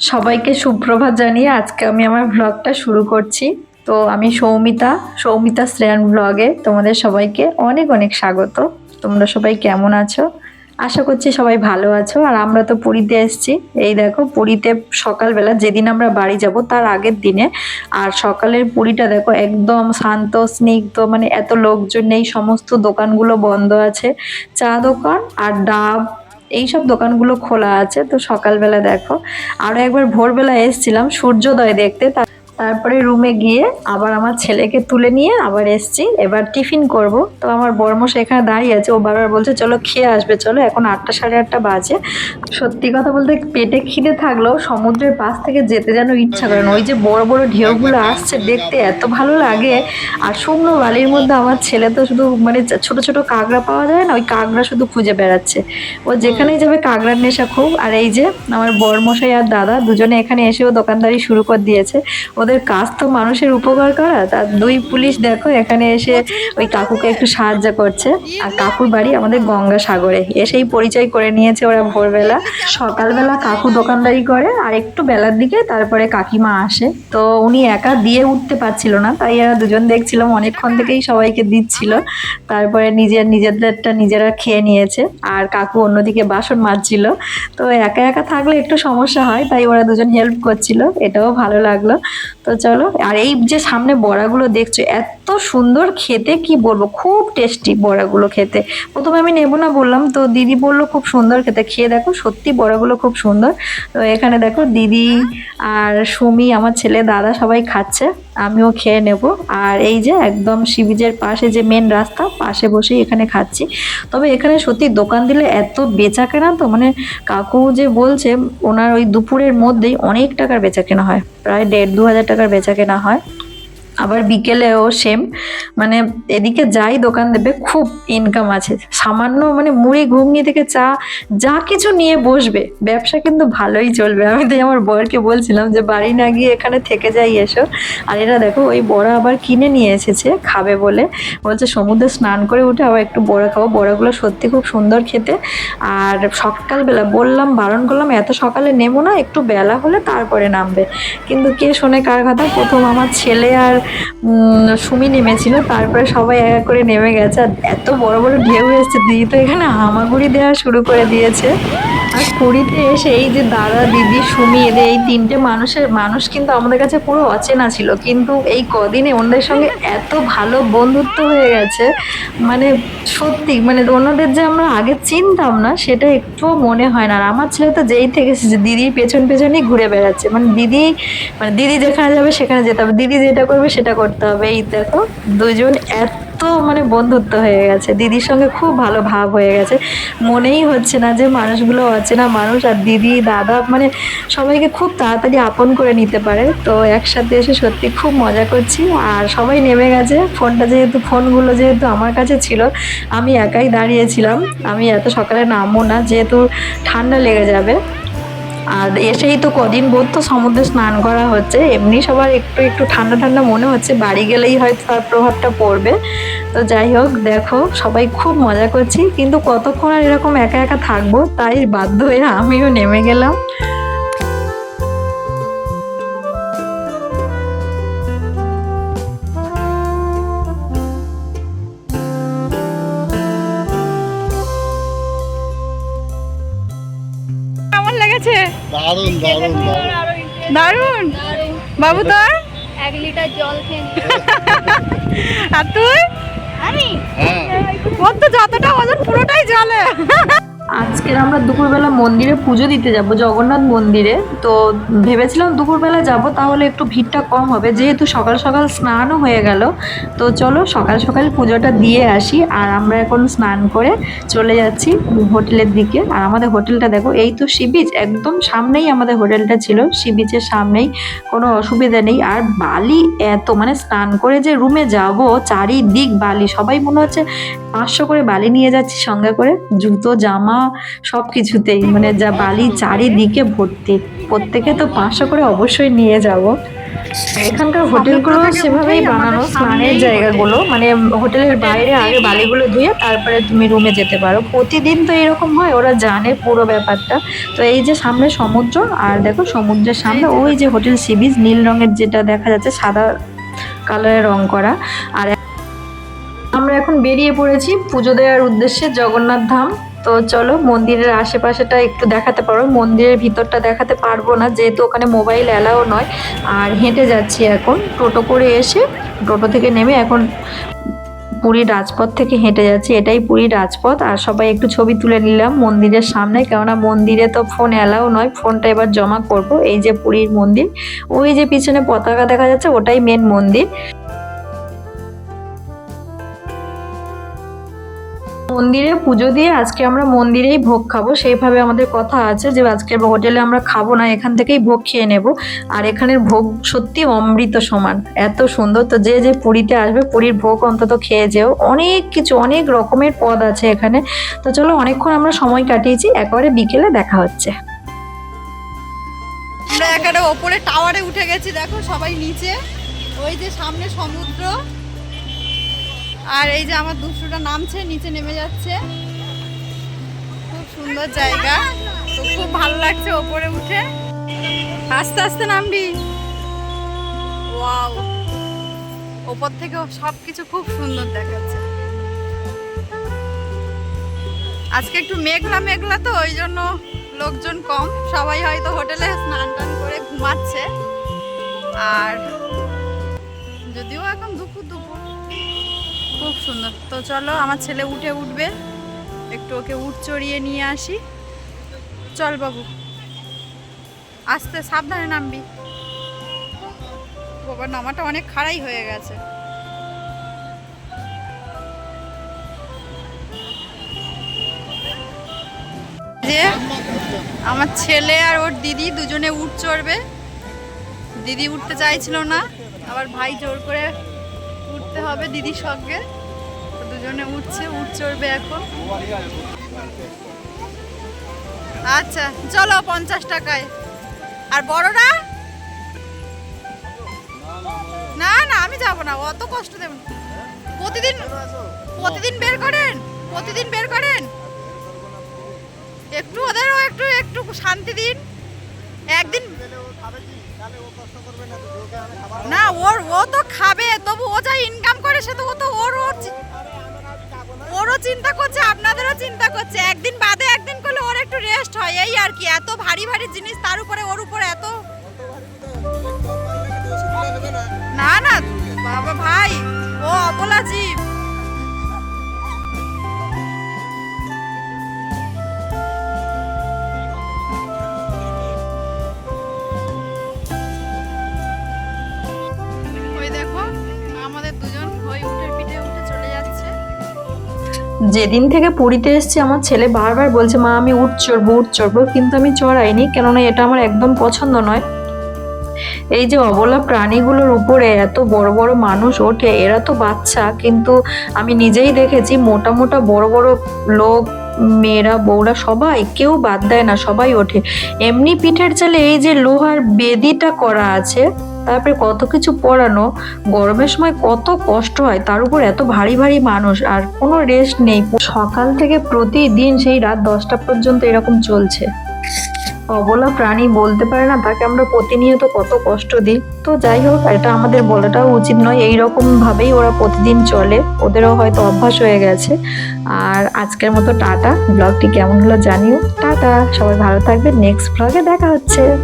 সবাইকে সুপ্রভাত জানিয়ে আজকে আমি আমার ভ্লগটা শুরু করছি। তো আমি সৌমিতা সৌমিতা শ্রেয়ান ভ্লগে তোমাদের সবাইকে অনেক অনেক স্বাগত। তোমরা সবাই কেমন আছো? আশা করছি সবাই ভালো আছো। আর আমরা তো পুরীতে এসেছি। এই দেখো, পুরীতে সকালবেলা যেদিন আমরা বাড়ি যাব তার আগের দিনে। আর সকালের পুরীটা দেখো, একদম শান্ত, স্নিগ্ধ মানে এত লোকজন নেই, সমস্ত দোকানগুলো বন্ধ আছে। চা দোকান আর ডাব এইসব দোকানগুলো খোলা আছে তো সকালবেলা দেখো। আরও একবার ভোরবেলা এসছিলাম সূর্যোদয় দেখতে তারপরে রুমে গিয়ে আবার আমার ছেলেকে তুলে নিয়ে আবার এসছি। এবার টিফিন করব। তো আমার বর্মশা এখানে দাঁড়িয়ে আছে। ও বারবার বলছে, চলো, খেয়ে আসবে, চলো। এখন আটটা সাড়ে আটটা বাজে। সত্যি কথা বলতে পেটে খিদে থাকলেও সমুদ্রের পাশ থেকে যেতে যেন ইচ্ছা করে না। ওই যে বড় বড় ঢেউগুলো আসছে, দেখতে এত ভালো লাগে। আর শুকনো বালির মধ্যে আমার ছেলে তো শুধু মানে ছোট ছোট কাঁকড়া পাওয়া যায় না? ওই কাঁকড়া শুধু খুঁজে বেড়াচ্ছে। ও যেখানেই যাবে কাঁকড়ার নেশা খুব। আর এই যে আমার বরমশাই আর দাদা দুজনে এখানে এসেও দোকানদারি শুরু করে দিয়েছে। ওদের কাজ তো মানুষের উপকার করা। তার দুই পুলিশ দেখো, এখানে এসে ওই কাকুকে একটু সাহায্য করছে। আর কাকুর বাড়ি আমাদের গঙ্গাসাগরে। এসেই পরিচয় করে নিয়েছে ওরা ভোরবেলা। সকালবেলা কাকু দোকানদারি করে, আর একটু বেলার দিকে তারপরে কাকিমা আসে। তো উনি একা দিয়ে উঠতে পারছিল না, তাই এরা দুজন দেখছিলাম, অনেকক্ষণ থেকেই সবাইকে দিচ্ছিল। তারপরে নিজের, নিজেদেরটা নিজেরা খেয়ে নিয়েছে। আর কাকু অন্যদিকে বাসন মাজছিল। তো একা একা থাকলে একটু সমস্যা হয়, তাই ওরা দুজন হেল্প করছিল। এটাও ভালো লাগল। তো চলো, আর এই যে সামনে বড়াগুলো দেখছ, এত সুন্দর খেতে, কি বলব, খুব টেস্টি বড়াগুলো খেতে। প্রথমে আমি নেব না বললাম, তো দিদি বলল খুব সুন্দর খেতে, খেয়ে দেখো, সত্যি বড়াগুলো খুব সুন্দর। তো এখানে দেখো দিদি আর সুমি, আমার ছেলে, দাদা সবাই খাচ্ছে। আমিও খেয়ে নেব। আর এই যে একদম সি বিচের পাশে যে মেন রাস্তা, পাশে বসেই এখানে খাচ্ছি। তবে এখানে সত্যি দোকান দিলে এত বেচা কেনা তো মানে কাকু যে বলছে, ওনার ওই দুপুরের মধ্যেই অনেক টাকার বেচা কেনা হয়। প্রায় দেড় দু হাজার টাকার বেচা কেনা হয়। আবার বিকেলেও সেম মানে এদিকে যাই, দোকান দেবে, খুব ইনকাম আছে। সামান্য মানে মুড়ি, ঘুগনি থেকে চা, যা কিছু নিয়ে বসবে। ব্যবসা কিন্তু ভালোই চলবে। আমি তাই আমার বরকে বলছিলাম যে, বাড়ি না গিয়ে এখানে থেকে যাই, এসো। আর এরা দেখো, ওই বড়া আবার কিনে নিয়ে এসেছে, খাবে বলে। বলছে, সমুদ্রে স্নান করে উঠে আবার একটু বড়া খাব। বড়াগুলো সত্যি খুব সুন্দর খেতে। আর সকালবেলা বললাম, বারণ করলাম, এত সকালে নেব না, একটু বেলা হলে তারপরে নামবে। কিন্তু কে শোনে কার কথা? প্রথম আমার ছেলে আর সুমি নেমেছিল, তারপরে সবাই এক এক করে নেমে গেছে। আর এত বড় বড় ঢেউ এসছে, দিদি তো এখানে হামাগুড়ি দেওয়া শুরু করে দিয়েছে। পুরীতে এসে এই যে দাদা, দিদি, সুমি এদের এই তিনটে মানুষের, মানুষ কিন্তু আমাদের কাছে পুরো অচেনা ছিল। কিন্তু এই কদিনে ওনাদের সঙ্গে এত ভালো বন্ধুত্ব হয়ে গেছে মানে সত্যি মানে ওনাদের যে আমরা আগে চিনতাম না, সেটা একটুও মনে হয় না। আর আমার ছেলে তো যেই থেকে এসেছে দিদির পেছন পেছনেই ঘুরে বেড়াচ্ছে। মানে দিদি মানে দিদি যেখানে যাবে সেখানে যেতে হবে, দিদি যেটা করবে সেটা করতে হবে। এই দেখো, দুজন এত মানে বন্ধুত্ব হয়ে গেছে। দিদির সঙ্গে খুব ভালো ভাব হয়ে গেছে। মনেই হচ্ছে না যে মানুষগুলো অচেনা মানুষ আর দিদি, দাদা মানে সবাইকে খুব তাড়াতাড়ি আপন করে নিতে পারে। তো একসাথে এসে সত্যি খুব মজা করছি। আর সবাই নেমে গেছে। ফোনটা যেহেতু, ফোনগুলো যেহেতু আমার কাছে ছিল, আমি একাই দাঁড়িয়েছিলাম। আমি এত সকালে নামবো না, যেহেতু ঠান্ডা লেগে যাবে। আর এসেই তো কদিন বোধ তো সমুদ্রে স্নান করা হচ্ছে। এমনি সবার একটু একটু ঠান্ডা ঠান্ডা মনে হচ্ছে, বাড়ি গেলেই হয়তো তার প্রভাবটা পড়বে। তো যাই হোক, দেখো, সবাই খুব মজা করছি, কিন্তু কতক্ষণ আর এরকম একা একা থাকব, তাই বাধ্য হয়ে আমিও নেমে গেলাম। লেগেছে দারুণ দারুণ দারুণ। দারুণ? বাবু তোর? এক লিটার জল খেয়ে আর তুই? আমি? হ্যাঁ। ওর তো যতটা ওজন পুরোটাই জলে। আজকের আমরা দুপুরবেলা মন্দিরে পুজো দিতে যাব, জগন্নাথ মন্দিরে। তো ভেবেছিলাম দুপুরবেলা যাব, তাহলে একটু ভিড়টা কম হবে। যেহেতু সকাল সকাল স্নানও হয়ে গেল, তো চলো সকাল সকাল পুজোটা দিয়ে আসি। আর আমরা এখন স্নান করে চলে যাচ্ছি হোটেলের দিকে। আর আমাদের হোটেলটা দেখো, এই তো সি বিচ, একদম সামনেই আমাদের হোটেলটা ছিল। সি বিচের সামনেই, কোনো অসুবিধা নেই। আর বালি এত মানে স্নান করে যে রুমে যাব, চারিদিক বালি। সবাই মনে হচ্ছে পাঁচশো করে বালি নিয়ে যাচ্ছি সঙ্গে করে। জুতো, জামা সব কিছুতেই মানে যা বালি চারিদিকে ভর্তি প্রত্যেকে তো পাঁচশো করে অবশ্যই নিয়ে যাব। এখানকার হোটেলগুলো সেভাবেই বানানো স্নানের জায়গাগুলো। মানে হোটেলের বাইরে আগে বালিগুলো ধুয়ে তারপরে তুমি রুমে যেতে পারো। প্রতিদিন তো এরকম হয় ওরা জানে পুরো ব্যাপারটা। তো এই যে সামনে সমুদ্র আর দেখো সমুদ্রের সামনে ওই যে হোটেল সি বিচ নীল রঙের যেটা দেখা যাচ্ছে সাদা কালারের রং করা। আর আমরা এখন বেরিয়ে পড়েছি পুজো দেওয়ার উদ্দেশ্যে জগন্নাথ ধাম। তো চলো মন্দিরের আশেপাশেটা একটু দেখাতে পারো। মন্দিরের ভিতরটা দেখাতে পারব না, যেহেতু ওখানে মোবাইল অ্যালাও নয়। আর হেঁটে যাচ্ছি এখন। টোটো করে এসে টোটো থেকে নেমে এখন পুরী রাজপথ থেকে হেঁটে যাচ্ছি। এটাই পুরী রাজপথ। আর সবাই একটু ছবি তুলে নিলাম মন্দিরের সামনে, কেননা মন্দিরে তো ফোন অ্যালাও নয়। ফোনটা এবার জমা করব। এই যে পুরীর মন্দির। ওই যে পিছনে পতাকা দেখা যাচ্ছে, ওটাই মেন মন্দির। মন্দিরে পুজো দিয়ে আজকে আমরা মন্দিরেই ভোগ খাব। সেইভাবে আমাদের কথা আছে যে আজকে হোটেলে আমরা খাব না, এখান থেকেই ভোগ খেয়ে নেব। আর এখানের ভোগ সত্যি অমৃত সমান, এত সুন্দর। তো যে যে পুরীতে আসবে, পুরীর ভোগ অন্তত খেয়ে যেও। অনেক কিছু, অনেক রকমের পদ আছে এখানে। তো চলো অনেকক্ষণ আমরা সময় কাটিয়েছি, একেবারে বিকেলে দেখা হচ্ছে। আমরা একেবারে ওপরে টাওয়ারে উঠে গেছি, দেখো সবাই নিচে। ওই যে সামনে সমুদ্র। আর এই যে আমার দুশোটা নামছে, নিচে নেমে যাচ্ছে। খুব সুন্দর জায়গা। তো খুব ভালো লাগছে ওপরে উঠে। আস্তে আস্তে নামবি। ওয়াও। ওপর থেকে সব কিছু খুব সুন্দর দেখাচ্ছে। আজকে একটু মেঘলা মেঘলা তো, ওই জন্য লোকজন কম। সবাই হয়তো হোটেলে স্নান টান করে ঘুমাচ্ছে। আর যদিও এখন দুপুর খুব সুন্দর। তো চলো, আমার ছেলে উঠে উঠবে। একটু ওকে উঠ চড়িয়ে নিয়ে আসি। চল বাবু। আস্তে, সাবধানে নামবি। বাবা, নামাটা অনেক খাড়াই হয়ে গেছে। যে আমার ছেলে আর ওর দিদি দুজনে উঠ চড়বে। দিদি উঠতে চাইছিল না। আবার ভাই জোর করে উঠতে হবে দিদির সঙ্গে। দুজনে উঠছে, উঠ চড়বে এখন। আচ্ছা চলো পঞ্চাশ টাকায়। আর বড়রা? না না, আমি যাব না, অত কষ্ট দেব প্রতিদিন প্রতিদিন বের করেন, প্রতিদিন বের করেন। একটু ওদেরও একটু একটু শান্তি দিন। একদিন না, ওর ও তো খাবে তবু ও যা ইনকাম করে সে তো ও তো ওর ওরও চিন্তা করছে, আপনাদেরও চিন্তা করছে। একদিন বাদে একদিন করলে ওর একটু রেস্ট হয়, এই আর কি। এত ভারী ভারী জিনিস তার উপরে, ওর উপরে এত না না, বাবা ভাই, ও অবলা জীব। যেদিন থেকে পুরীতে এসছি, আমার ছেলে বারবার বলছে, মা, আমি উঠ চড়বো উঠ চড়বো। কিন্তু আমি চড়াইনি, কেননা এটা আমার একদম পছন্দ নয়। এই যে অবলা প্রাণীগুলোর উপরে এত বড় বড় মানুষ ওঠে, এরা তো বাচ্চা, কিন্তু আমি নিজেই দেখেছি, মোটা মোটা বড় বড় লোক মেয়েরা, বউরা সবাই কেউ বাদ দেয় না, সবাই ওঠে। এমনি পিঠের চালে এই যে লোহার বেদিটা করা আছে, তারপরে কত কিছু পড়ানো গরমের সময় কত কষ্ট হয়, তার উপর এত ভারী ভারী মানুষ, আর কোনো রেস্ট নেই। সকাল থেকে প্রতিদিন সেই রাত দশটা পর্যন্ত এরকম চলছে। অবলা প্রাণী বলতে পারে না, তাকে আমরা প্রতিনিয়ত কত কষ্ট দিই। তো যাই হোক, এটা আমাদের বলাটাও উচিত নয়। এই রকম ভাবেই ওরা প্রতিদিন চলে। ওদেরও হয়তো অভ্যাস হয়ে গেছে। আর আজকের মতো টাটা। ব্লগটি কেমন হলো জানিও। টাটা। সবাই ভালো থাকবে নেক্সট ব্লগে দেখা হচ্ছে।